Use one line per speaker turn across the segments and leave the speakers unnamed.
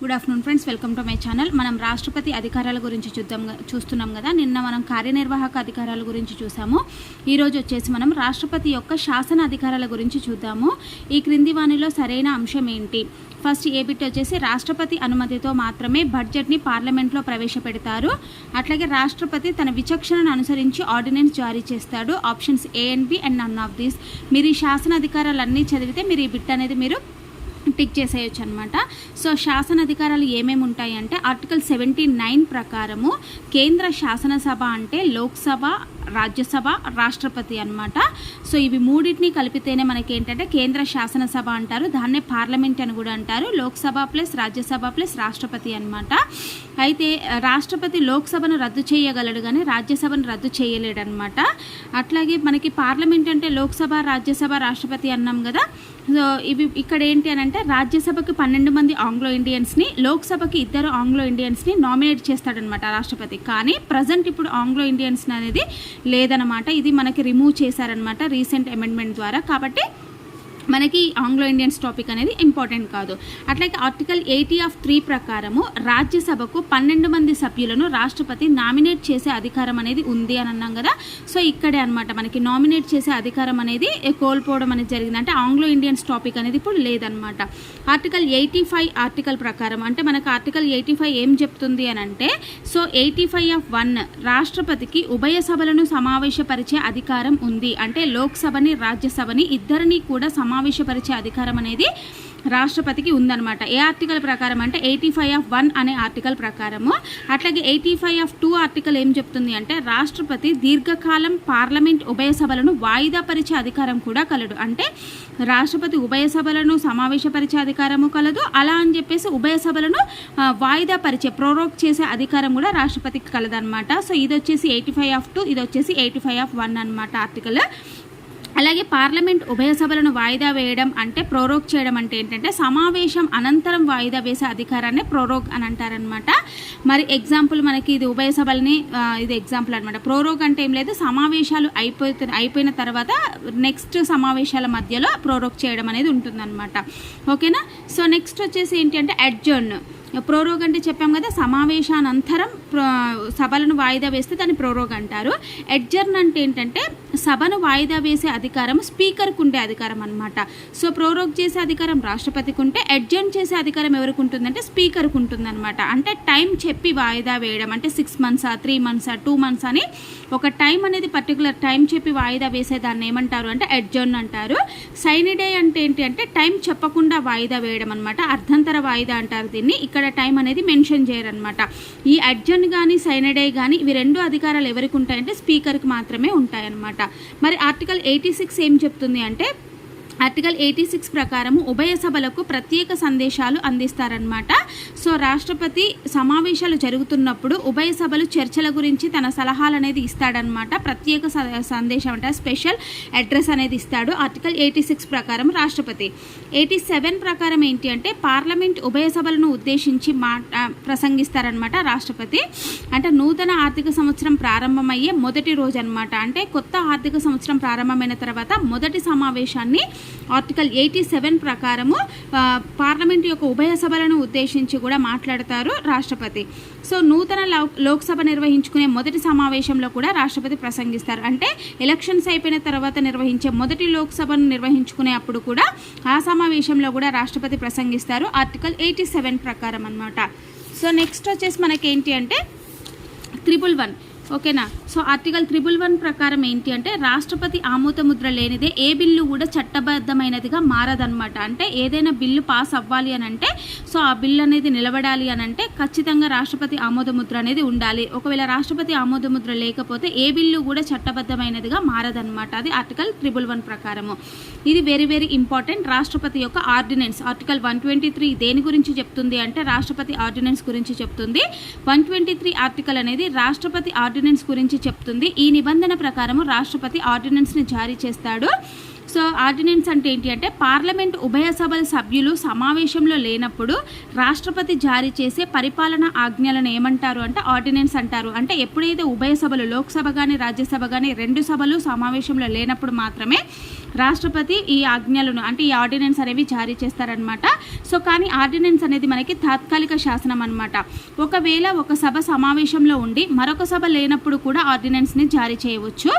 Good afternoon friends welcome to my channel మనం రాష్ట్రపతి అధికారాల గురించి చూద్దాం చూస్తున్నాం కదా. నిన్న మనం కార్యనిర్వాహక అధికారాల గురించి చూసాము. ఈరోజు వచ్చేసి మనం రాష్ట్రపతి యొక్క శాసన అధికారాల గురించి చూద్దాము. ఈ క్రింది వాణిలో సరైన అంశం ఏంటి? ఫస్ట్ ఏ బిట్ వచ్చేసి రాష్ట్రపతి అనుమతితో మాత్రమే బడ్జెట్ని పార్లమెంట్లో ప్రవేశపెడతారు. అట్లాగే రాష్ట్రపతి తన విచక్షణను అనుసరించి ఆర్డినెన్స్ జారీ చేస్తాడు. Options A and B and none of these మీరు ఈ శాసన అధికారాలన్నీ చదివితే మీరు ఈ బిట్ అనేది మీరు టిక్ చేసేయచ్చు అనమాట సో శాసన అధికారాలు ఏమేమి ఉంటాయి అంటే ఆర్టికల్ సెవెంటీ నైన్ ప్రకారము కేంద్ర శాసనసభ అంటే లోక్సభ రాజ్యసభ రాష్ట్రపతి అనమాట సో ఇవి మూడింటిని కలిపితేనే మనకి ఏంటంటే కేంద్ర శాసనసభ అంటారు దాన్నే పార్లమెంట్ అని కూడా అంటారు లోక్సభ ప్లస్ రాజ్యసభ ప్లస్ రాష్ట్రపతి అనమాట అయితే రాష్ట్రపతి లోక్సభను రద్దు చేయగలడు కానీ రాజ్యసభను రద్దు చేయలేడు అనమాట అట్లాగే మనకి పార్లమెంట్ అంటే లోక్సభ రాజ్యసభ రాష్ట్రపతి అన్నాం కదా. సో ఇవి ఇక్కడ ఏంటి అని అంటే రాజ్యసభకి పన్నెండు మంది ఆంగ్లో ఇండియన్స్ని లోక్సభకి ఇద్దరు ఆంగ్లో ఇండియన్స్ని నామినేట్ చేస్తాడనమాట రాష్ట్రపతి. కానీ ప్రజెంట్ ఇప్పుడు ఆంగ్లో ఇండియన్స్ అనేది లేదనమాట ఇది మనకి రిమూవ్ చేశారనమాట రీసెంట్ అమెండ్మెంట్ ద్వారా. కాబట్టి మనకి ఆంగ్లో ఇండియన్స్ టాపిక్ అనేది ఇంపార్టెంట్ కాదు. అట్లాగే ఆర్టికల్ ఎయిటీ ఆఫ్ త్రీ ప్రకారము రాజ్యసభకు పన్నెండు మంది సభ్యులను రాష్ట్రపతి నామినేట్ చేసే అధికారం అనేది ఉంది అని అన్నాం కదా. సో ఇక్కడే అనమాట మనకి నామినేట్ చేసే అధికారం అనేది కోల్పోవడం అనేది జరిగింది. అంటే ఆంగ్లో ఇండియన్స్ టాపిక్ అనేది ఇప్పుడు లేదనమాట ఆర్టికల్ ఎయిటీ ఫైవ్ ఆర్టికల్ ప్రకారం అంటే మనకు ఆర్టికల్ ఎయిటీ ఫైవ్ ఏం చెప్తుంది అని అంటే so eighty five of one రాష్ట్రపతికి ఉభయ సభలను సమావేశపరిచే అధికారం ఉంది. అంటే లోక్సభని రాజ్యసభని ఇద్దరిని కూడా సమావేశపరిచే అధికారం అనేది రాష్ట్రపతికి ఉందన్నమాట. ఏ ఆర్టికల్ ప్రకారం అంటే ఎయిటీ ఫైవ్ ఆఫ్ వన్ అనే ఆర్టికల్ ప్రకారము. అట్లాగే eighty five of two article ఏం చెప్తుంది అంటే రాష్ట్రపతి దీర్ఘకాలం పార్లమెంట్ ఉభయ సభలను వాయిదా పరిచే అధికారం కూడా కలడు అంటే రాష్ట్రపతి ఉభయ సభలను సమావేశపరిచే అధికారము కలదు. అలా అని చెప్పేసి ఉభయ సభలను వాయిదా పరిచే ప్రోరోక్ చేసే అధికారం కూడా రాష్ట్రపతికి కలదనమాట సో ఇది వచ్చేసి ఎయిటీ ఫైవ్ ఆఫ్ టూ ఇది వచ్చేసి ఎయిటీ ఫైవ్ ఆఫ్ వన్ అనమాట ఆర్టికల్. అలాగే పార్లమెంట్ ఉభయ సభలను వాయిదా వేయడం అంటే ప్రోరోగ్ చేయడం అంటే ఏంటంటే సమావేశం అనంతరం వాయిదా వేసే అధికారాన్ని ప్రోరోగ్ అని అంటారనమాట మరి ఎగ్జాంపుల్ మనకి ఇది ఉభయ సభలని ఇది ఎగ్జాంపుల్ అనమాట ప్రోరోగ్ అంటే ఏం లేదు సమావేశాలు అయిపోయి అయిపోయిన తర్వాత నెక్స్ట్ సమావేశాల మధ్యలో ప్రోరోగ్ చేయడం అనేది ఉంటుందన్నమాట. ఓకేనా? సో నెక్స్ట్ వచ్చేసి ఏంటి అంటే అడ్జర్న్. ప్రోరోగ్ అంటే చెప్పాం కదా సమావేశానంతరం సభలను వాయిదా వేస్తే దాన్ని ప్రోరోగ్ అంటారు. ఎడ్జర్న్ అంటే ఏంటంటే సభను వాయిదా వేసే అధికారం స్పీకర్కు ఉండే అధికారం అనమాట సో ప్రోరోగ్ చేసే అధికారం రాష్ట్రపతికి ఉంటే ఎడ్జర్న్ చేసే అధికారం ఎవరికి ఉంటుందంటే స్పీకర్కు ఉంటుందన్నమాట అంటే టైం చెప్పి వాయిదా వేయడం అంటే సిక్స్ మంత్సా త్రీ మంత్సా టూ మంత్స్ అని ఒక టైం అనేది పర్టికులర్ టైం చెప్పి వాయిదా వేసే దాన్ని ఏమంటారు అంటే ఎడ్జర్న్ అంటారు. సైనిడే అంటే ఏంటి అంటే టైం చెప్పకుండా వాయిదా వేయడం అనమాట అర్ధంతర వాయిదా అంటారు దీన్ని. ఇక్కడ టైం అనేది మెన్షన్ చేయరనమాట ఈ అడ్జెంట్ కానీ సైనడే కానీ ఇవి రెండు అధికారాలు ఎవరికి ఉంటాయంటే స్పీకర్కి మాత్రమే ఉంటాయన్నమాట. మరి ఆర్టికల్ ఎయిటీ సిక్స్ ఏం చెప్తుంది అంటే ఆర్టికల్ ఎయిటీ సిక్స్ ప్రకారము ఉభయ సభలకు ప్రత్యేక సందేశాలు అందిస్తారనమాట సో రాష్ట్రపతి సమావేశాలు జరుగుతున్నప్పుడు ఉభయ సభలు చర్చల గురించి తన సలహాలు అనేది ఇస్తాడనమాట ప్రత్యేక స- సందేశం అంటే స్పెషల్ అడ్రస్ అనేది ఇస్తాడు ఆర్టికల్ ఎయిటీ సిక్స్ ప్రకారం రాష్ట్రపతి. ఎయిటీ సెవెన్ ప్రకారం ఏంటి అంటే పార్లమెంట్ ఉభయ సభలను ఉద్దేశించి మాట ప్రసంగిస్తారనమాట రాష్ట్రపతి. అంటే నూతన ఆర్థిక సంవత్సరం ప్రారంభమయ్యే మొదటి రోజు అనమాట అంటే కొత్త ఆర్థిక సంవత్సరం ప్రారంభమైన తర్వాత మొదటి సమావేశాన్ని ఆర్టికల్ ఎయిటీ సెవెన్ ప్రకారము పార్లమెంట్ యొక్క ఉభయ సభలను ఉద్దేశించి కూడా మాట్లాడతారు రాష్ట్రపతి. సో నూతన లోక్సభ నిర్వహించుకునే మొదటి సమావేశంలో కూడా రాష్ట్రపతి ప్రసంగిస్తారు. అంటే ఎలక్షన్స్ అయిపోయిన తర్వాత నిర్వహించే మొదటి లోక్సభను నిర్వహించుకునే అప్పుడు కూడా ఆ సమావేశంలో కూడా రాష్ట్రపతి ప్రసంగిస్తారు. ఆర్టికల్ ఎయిటీ సెవెన్ ప్రకారం అనమాట సో నెక్స్ట్ వచ్చేసి మనకేంటి అంటే త్రిపుల్ వన్. ఓకేనా? సో ఆర్టికల్ త్రిబుల్ వన్ ప్రకారం ఏంటి అంటే రాష్ట్రపతి ఆమోద ముద్ర లేనిదే ఏ బిల్లు కూడా చట్టబద్ధమైనదిగా మారదనమాట అంటే ఏదైనా బిల్లు పాస్ అవ్వాలి అని అంటే సో ఆ బిల్లు అనేది నిలబడాలి అని అంటే ఖచ్చితంగా రాష్ట్రపతి ఆమోద ముద్ర అనేది ఉండాలి. ఒకవేళ రాష్ట్రపతి ఆమోద ముద్ర లేకపోతే ఏ బిల్లు కూడా చట్టబద్ధమైనదిగా మారదనమాట అది ఆర్టికల్ త్రిబుల్ వన్ ప్రకారము. ఇది వెరీ వెరీ ఇంపార్టెంట్ రాష్ట్రపతి యొక్క ordinance. Article one twenty three దేని గురించి చెప్తుంది అంటే రాష్ట్రపతి ఆర్డినెన్స్ గురించి చెప్తుంది. వన్ ట్వంటీ త్రీ ఆర్టికల్ అనేది రాష్ట్రపతి ఆర్డినెన్స్ గురించి చెప్తుంది. ఈ నిబంధన ప్రకారం రాష్ట్రపతి ఆర్డినెన్స్ని జారీ చేస్తాడు. సో ఆర్డినెన్స్ అంటే ఏంటి అంటే పార్లమెంట్ ఉభయ సభల సభ్యులు సమావేశంలో లేనప్పుడు రాష్ట్రపతి జారీ చేసే పరిపాలన ఆజ్ఞలను ఏమంటారు అంటే ఆర్డినెన్స్ అంటారు. అంటే ఎప్పుడైతే ఉభయ సభలు లోక్సభ కానీ రాజ్యసభ కానీ రెండు సభలు సమావేశంలో లేనప్పుడు మాత్రమే రాష్ట్రపతి ఈ ఆజ్ఞలను అంటే ఈ ఆర్డినెన్స్ అనేవి జారీ చేస్తారనమాట సో కానీ ఆర్డినెన్స్ అనేది మనకి తాత్కాలిక శాసనం అనమాట ఒకవేళ ఒక సభ సమావేశంలో ఉండి మరొక సభ లేనప్పుడు కూడా ఆర్డినెన్స్ని జారీ చేయవచ్చు.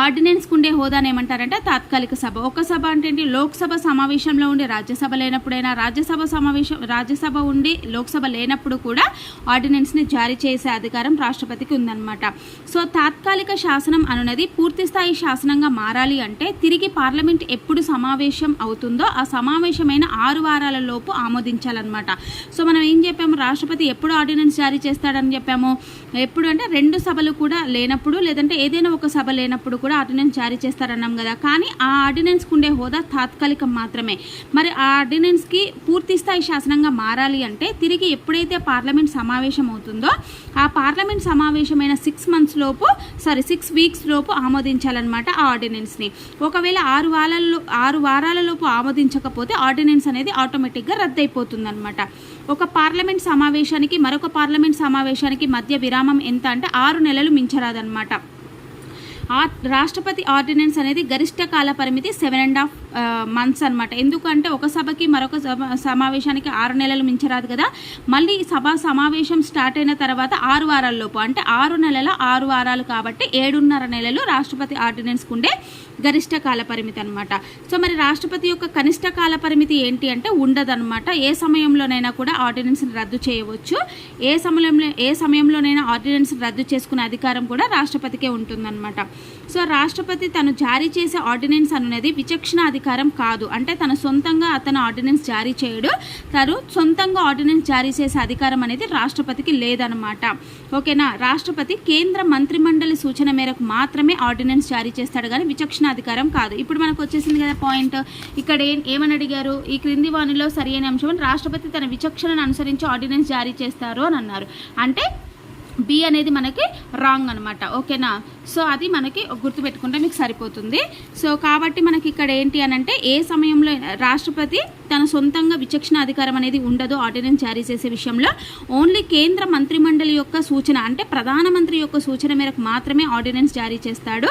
ఆర్డినెన్స్కి ఉండే హోదాను ఏమంటారంటే తాత్కాలిక సభ. ఒక సభ అంటే ఏంటి? లోక్సభ సమావేశంలో ఉండి రాజ్యసభ లేనప్పుడైనా రాజ్యసభ సమావేశం రాజ్యసభ ఉండి లోక్సభ లేనప్పుడు కూడా ఆర్డినెన్స్ని జారీ చేసే అధికారం రాష్ట్రపతికి ఉందన్నమాట. సో తాత్కాలిక శాసనం అనున్నది పూర్తిస్థాయి శాసనంగా మారాలి అంటే తిరిగి పార్లమెంట్ ఎప్పుడు సమావేశం అవుతుందో ఆ సమావేశమైన ఆరు వారాల లోపు ఆమోదించాలన్నమాట. సో మనం ఏం చెప్పాము? రాష్ట్రపతి ఎప్పుడు ఆర్డినెన్స్ జారీ చేస్తాడని చెప్పాము? ఎప్పుడు అంటే రెండు సభలు కూడా లేనప్పుడు లేదంటే ఏదైనా ఒక సభ లేనప్పుడు కూడా ఆర్డినెన్స్ జారీ చేస్తారన్నాం కదా. కానీ ఆ ఆర్డినెన్స్కి ఉండే హోదా తాత్కాలికం మాత్రమే. మరి ఆ ఆర్డినెన్స్కి పూర్తి స్థాయి శాసనంగా మారాలి అంటే తిరిగి ఎప్పుడైతే పార్లమెంట్ సమావేశం అవుతుందో ఆ పార్లమెంట్ సమావేశమైన సిక్స్ మంత్స్ లోపు సారీ సిక్స్ వీక్స్ లోపు ఆమోదించాలన్నమాట ఆ ఆర్డినెన్స్ని ఒకవేళ ఆరు వారాల్లో ఆరు వారాల లోపు ఆమోదించకపోతే ఆర్డినెన్స్ అనేది ఆటోమేటిక్గా రద్దయిపోతుందనమాట ఒక పార్లమెంట్ సమావేశానికి మరొక పార్లమెంట్ సమావేశానికి మధ్య విరామం ఎంత అంటే ఆరు నెలలు మించరాదన్నమాట. రాష్ట్రపతి ఆర్డినెన్స్ అనేది గరిష్ట కాల పరిమితి సెవెన్ అండ్ హాఫ్ మంత్స్ అనమాట ఎందుకంటే ఒక సభకి మరొక సభ సమావేశానికి ఆరు నెలలు మించరాదు కదా. మళ్ళీ సభ సమావేశం స్టార్ట్ అయిన తర్వాత ఆరు వారాల్లోపు అంటే ఆరు నెలల ఆరు వారాలు కాబట్టి ఏడున్నర నెలలు రాష్ట్రపతి ఆర్డినెన్స్కు ఉండే గరిష్ట కాల పరిమితి అనమాట సో మరి రాష్ట్రపతి యొక్క కనిష్ట కాల పరిమితి ఏంటి అంటే ఉండదన్నమాట. ఏ సమయంలోనైనా కూడా ఆర్డినెన్స్ని రద్దు చేయవచ్చు. ఏ సమయంలో ఏ సమయంలోనైనా ఆర్డినెన్స్ రద్దు చేసుకునే అధికారం కూడా రాష్ట్రపతికే ఉంటుందన్నమాట. సో రాష్ట్రపతి తను జారీ చేసే ఆర్డినెన్స్ అనేది విచక్షణ అధికారం కాదు. అంటే తన సొంతంగా అతను ఆర్డినెన్స్ జారీ చేయడు. తను సొంతంగా ఆర్డినెన్స్ జారీ చేసే అధికారం అనేది రాష్ట్రపతికి లేదనమాట ఓకేనా? రాష్ట్రపతి కేంద్ర మంత్రిమండలి సూచన మేరకు మాత్రమే ఆర్డినెన్స్ జారీ చేస్తాడు కానీ విచక్షణ అధికారం కాదు. ఇప్పుడు మనకు వచ్చేసింది కదా పాయింట్. ఇక్కడ ఏం ఏమని అడిగారు? ఈ క్రింది వాణిలో సరి అయిన అంశం రాష్ట్రపతి తన విచక్షణను అనుసరించి ఆర్డినెన్స్ జారీ చేస్తారు అని అన్నారు. అంటే బి అనేది మనకి రాంగ్ అనమాట ఓకేనా? సో అది మనకి గుర్తుపెట్టుకుంటే మీకు సరిపోతుంది. సో కాబట్టి మనకి ఇక్కడ ఏంటి అని అంటే ఏ సమయంలో రాష్ట్రపతి తన సొంతంగా విచక్షణ అధికారం అనేది ఉండదు ఆర్డినెన్స్ జారీ చేసే విషయంలో ఓన్లీ కేంద్ర మంత్రిమండలి యొక్క సూచన అంటే ప్రధానమంత్రి యొక్క సూచన మేరకు మాత్రమే ఆర్డినెన్స్ జారీ చేస్తాడు.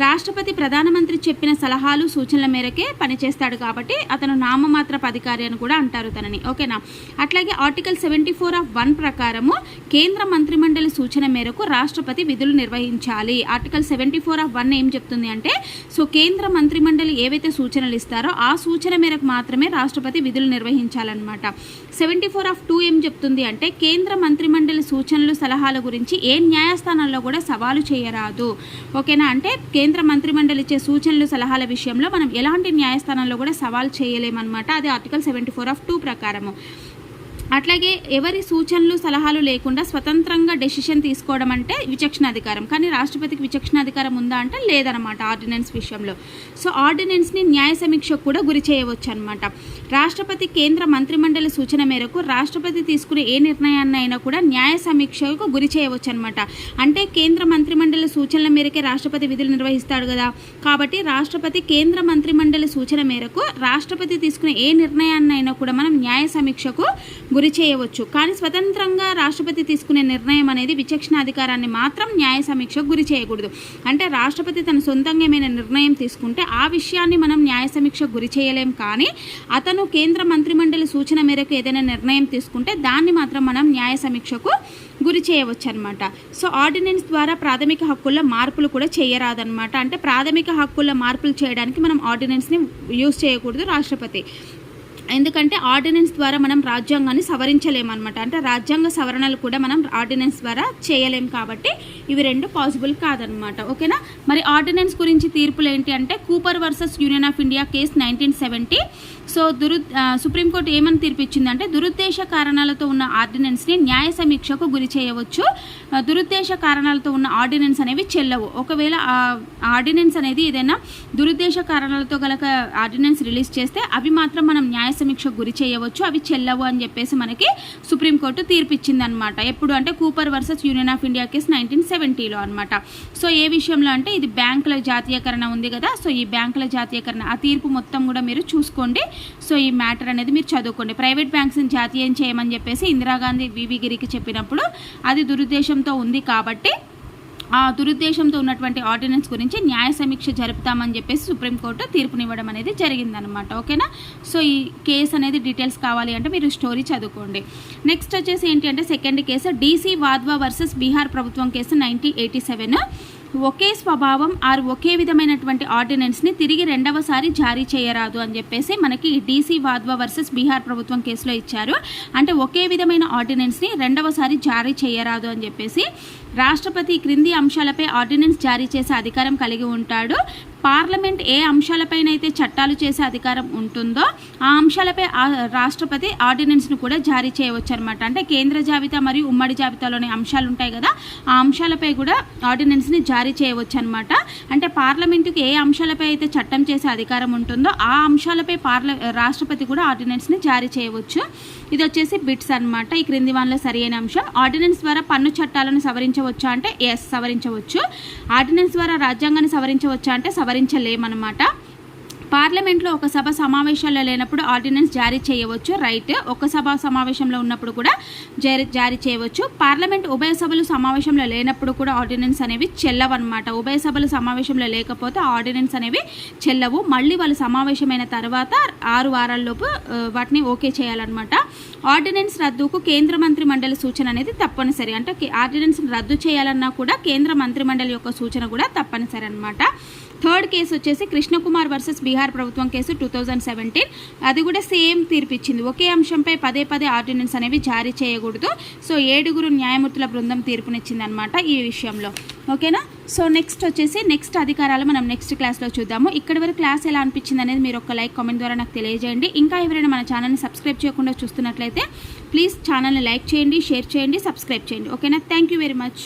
రాష్ట్రపతి ప్రధానమంత్రి చెప్పిన సలహాలు సూచనల మేరకే పనిచేస్తాడు కాబట్టి అతను నామమాత్రపు అధికారి అని కూడా అంటారు తనని. ఓకేనా? అట్లాగే article seventy four of one ప్రకారము కేంద్ర మంత్రిమండలి సూచన మేరకు రాష్ట్రపతి విధులు నిర్వహించాలి. Article seventy four of one ఏం చెప్తుంది అంటే సో కేంద్ర మంత్రిమండలి ఏవైతే సూచనలు ఇస్తారో ఆ సూచన మేరకు మాత్రమే రాష్ట్రపతి విధులు నిర్వహించాలన్నమాట. సెవెంటీ ఫోర్ ఆఫ్ టూ ఏం చెప్తుంది అంటే కేంద్ర మంత్రిమండలి సూచనలు సలహాల గురించి ఏ న్యాయస్థానంలో కూడా సవాలు చేయరాదు. ఓకేనా? అంటే కేంద్ర మంత్రిమండలి ఇచ్చే సూచనలు సలహాల విషయంలో మనం ఎలాంటి న్యాయస్థానంలో కూడా సవాల్ చేయలేమన్నమాట. అది article seventy four of two ప్రకారము. అట్లాగే ఎవరి సూచనలు సలహాలు లేకుండా స్వతంత్రంగా డెసిషన్ తీసుకోవడం అంటే విచక్షణ అధికారం. కానీ రాష్ట్రపతికి విచక్షణ అధికారం ఉందా అంటే లేదనమాట ఆర్డినెన్స్ విషయంలో. సో ఆర్డినెన్స్ని న్యాయ సమీక్షకు కూడా గురి చేయవచ్చు అనమాట రాష్ట్రపతి కేంద్ర మంత్రిమండలి సూచన మేరకు రాష్ట్రపతి తీసుకునే ఏ నిర్ణయాన్ని అయినా కూడా న్యాయ సమీక్షకు గురి చేయవచ్చు అనమాట అంటే కేంద్ర మంత్రిమండలి సూచనల మేరకే రాష్ట్రపతి విధులు నిర్వహిస్తాడు కదా. కాబట్టి రాష్ట్రపతి కేంద్ర మంత్రిమండలి సూచన మేరకు రాష్ట్రపతి తీసుకునే ఏ నిర్ణయాన్ని అయినా కూడా మనం న్యాయ సమీక్షకు గురి గురి చేయవచ్చు. కానీ స్వతంత్రంగా రాష్ట్రపతి తీసుకునే నిర్ణయం అనేది విచక్షణ అధికారాన్ని మాత్రం న్యాయ సమీక్షకు గురి చేయకూడదు. అంటే రాష్ట్రపతి తన సొంతంగా ఏమైనా నిర్ణయం తీసుకుంటే ఆ విషయాన్ని మనం న్యాయ సమీక్షకు గురి చేయలేం. కానీ అతను కేంద్ర మంత్రిమండలి సూచన మేరకు ఏదైనా నిర్ణయం తీసుకుంటే దాన్ని మాత్రం మనం న్యాయ సమీక్షకు గురి చేయవచ్చు అనమాట సో ఆర్డినెన్స్ ద్వారా ప్రాథమిక హక్కుల్లో మార్పులు కూడా చేయరాదన్నమాట. అంటే ప్రాథమిక హక్కుల్లో మార్పులు చేయడానికి మనం ఆర్డినెన్స్ని యూజ్ చేయకూడదు రాష్ట్రపతి. ఎందుకంటే ఆర్డినెన్స్ ద్వారా మనం రాజ్యాంగాన్ని సవరించలేమన్నమాట. అంటే రాజ్యాంగ సవరణలు కూడా మనం ఆర్డినెన్స్ ద్వారా చేయలేం కాబట్టి ఇవి రెండు పాసిబుల్ కాదనమాట ఓకేనా? మరి ఆర్డినెన్స్ గురించి తీర్పులు ఏంటి అంటే Cooper versus union of India case nineteen seventy. So దురు supreme court ఏమని తీర్పిచ్చిందంటే దురుద్దేశ కారణాలతో ఉన్న ఆర్డినెన్స్ని న్యాయ సమీక్షకు గురి చేయవచ్చు. దురుద్దేశ కారణాలతో ఉన్న ఆర్డినెన్స్ అనేవి చెల్లవు. ఒకవేళ ఆర్డినెన్స్ అనేది ఏదైనా దురుద్దేశ కారణాలతో గల ఆర్డినెన్స్ రిలీజ్ చేస్తే అవి మాత్రం మనం న్యాయ సమీక్షకు గురి చేయవచ్చు అవి చెల్లవు అని చెప్పేసి మనకి సుప్రీంకోర్టు తీర్పిచ్చింది అనమాట ఎప్పుడు అంటే Cooper versus union of India case nineteen సెవెంటీలో అనమాట సో ఏ విషయంలో అంటే ఇది బ్యాంకుల జాతీయకరణ ఉంది కదా సో ఈ బ్యాంకుల జాతీయకరణ ఆ తీర్పు మొత్తం కూడా మీరు చూసుకోండి. సో ఈ మ్యాటర్ అనేది మీరు చదువుకోండి. ప్రైవేట్ బ్యాంక్స్ని జాతీయం చేయమని చెప్పేసి ఇందిరాగాంధీ వివిగిరికి చెప్పినప్పుడు అది దురుద్దేశంతో ఉంది కాబట్టి ఆ దురుద్దేశంతో ఉన్నటువంటి ఆర్డినెన్స్ గురించి న్యాయ సమీక్ష జరుపుతామని చెప్పేసి సుప్రీంకోర్టు తీర్పునివ్వడం అనేది జరిగిందనమాట ఓకేనా? సో ఈ కేసు అనేది డీటెయిల్స్ కావాలి అంటే మీరు స్టోరీ చదువుకోండి. నెక్స్ట్ వచ్చేసి ఏంటి అంటే second case DC Wadhwa versus Bihar ప్రభుత్వం కేసు నైన్టీన్ ఎయిటీ సెవెన్ ఒకే స్వభావం ఆర్ ఒకే విధమైనటువంటి ఆర్డినెన్స్ని తిరిగి రెండవసారి జారీ చేయరాదు అని చెప్పేసి మనకి డీసీ వాద్వా వర్సెస్ బీహార్ ప్రభుత్వం కేసులో ఇచ్చారు. అంటే ఒకే విధమైన ఆర్డినెన్స్ని రెండవసారి జారీ చేయరాదు అని చెప్పేసి రాష్ట్రపతి క్రింది అంశాలపై ఆర్డినెన్స్ జారీ చేసే అధికారం కలిగి ఉంటాడు. పార్లమెంట్ ఏ అంశాలపైన అయితే చట్టాలు చేసే అధికారం ఉంటుందో ఆ అంశాలపై ఆ రాష్ట్రపతి ఆర్డినెన్స్ను కూడా జారీ చేయవచ్చు అనమాట అంటే కేంద్ర జాబితా మరియు ఉమ్మడి జాబితాలోని అంశాలు ఉంటాయి కదా ఆ అంశాలపై కూడా ఆర్డినెన్స్ని జారీ చేయవచ్చు అనమాట అంటే పార్లమెంటుకి ఏ అంశాలపై అయితే చట్టం చేసే అధికారం ఉంటుందో ఆ అంశాలపై పార్ల రాష్ట్రపతి కూడా ఆర్డినెన్స్ని జారీ చేయవచ్చు. ఇది వచ్చేసి బిట్స్ అనమాట ఈ క్రింది వాళ్ళ సరి అయిన అంశం. ఆర్డినెన్స్ ద్వారా పన్ను చట్టాలను సవరించవచ్చా అంటే ఎస్ సవరించవచ్చు. ఆర్డినెన్స్ ద్వారా రాజ్యాంగాన్ని సవరించవచ్చా అంటే సవరించలేమన్నమాట పార్లమెంట్లో ఒక సభ సమావేశాల్లో లేనప్పుడు ఆర్డినెన్స్ జారీ చేయవచ్చు రైట్. ఒక సభ సమావేశంలో ఉన్నప్పుడు కూడా జారీ జారీ చేయవచ్చు. పార్లమెంట్ ఉభయ సభలు సమావేశంలో లేనప్పుడు కూడా ఆర్డినెన్స్ అనేవి చెల్లవన్నమాట. ఉభయ సభలు సమావేశంలో లేకపోతే ఆర్డినెన్స్ అనేవి చెల్లవు. మళ్ళీ వాళ్ళు సమావేశమైన తర్వాత ఆరు వారాల్లోపు వాటిని ఓకే చేయాలన్నమాట. ఆర్డినెన్స్ రద్దుకు కేంద్ర మంత్రి మండలి సూచన అనేది తప్పనిసరి. అంటే కే- ఆర్డినెన్స్ రద్దు చేయాలన్నా కూడా కేంద్ర మంత్రి మండలి యొక్క సూచన కూడా తప్పనిసరి అనమాట థర్డ్ కేసు వచ్చేసి కృష్ణకుమార్ వర్సెస్ బీహార్ ప్రభుత్వం కేసు టూ థౌజండ్ సెవెంటీన్. అది కూడా సేమ్ తీర్పిచ్చింది. ఒకే అంశంపై పదే పదే ఆర్డినెన్స్ అనేవి జారీ చేయకూడదు. సో ఏడుగురు న్యాయమూర్తుల బృందం తీర్పునిచ్చింది అనమాట ఈ విషయంలో. ఓకేనా? సో నెక్స్ట్ వచ్చేసి నెక్స్ట్ అధికారాలు మనం నెక్స్ట్ క్లాస్లో చూద్దాము. ఇక్కడ వరకు క్లాస్ ఎలా అనిపించింది అనేది మీరు ఒక లైక్ కామెంట్ ద్వారా నాకు తెలియజేయండి. ఇంకా ఎవరైనా మన ఛానల్ని సబ్స్క్రైబ్ చేయకుండా చూస్తున్నట్లయితే ప్లీజ్ ఛానల్ని లైక్ చేయండి షేర్ చేయండి సబ్స్క్రైబ్ చేయండి. ఓకేనా? Thank you very much.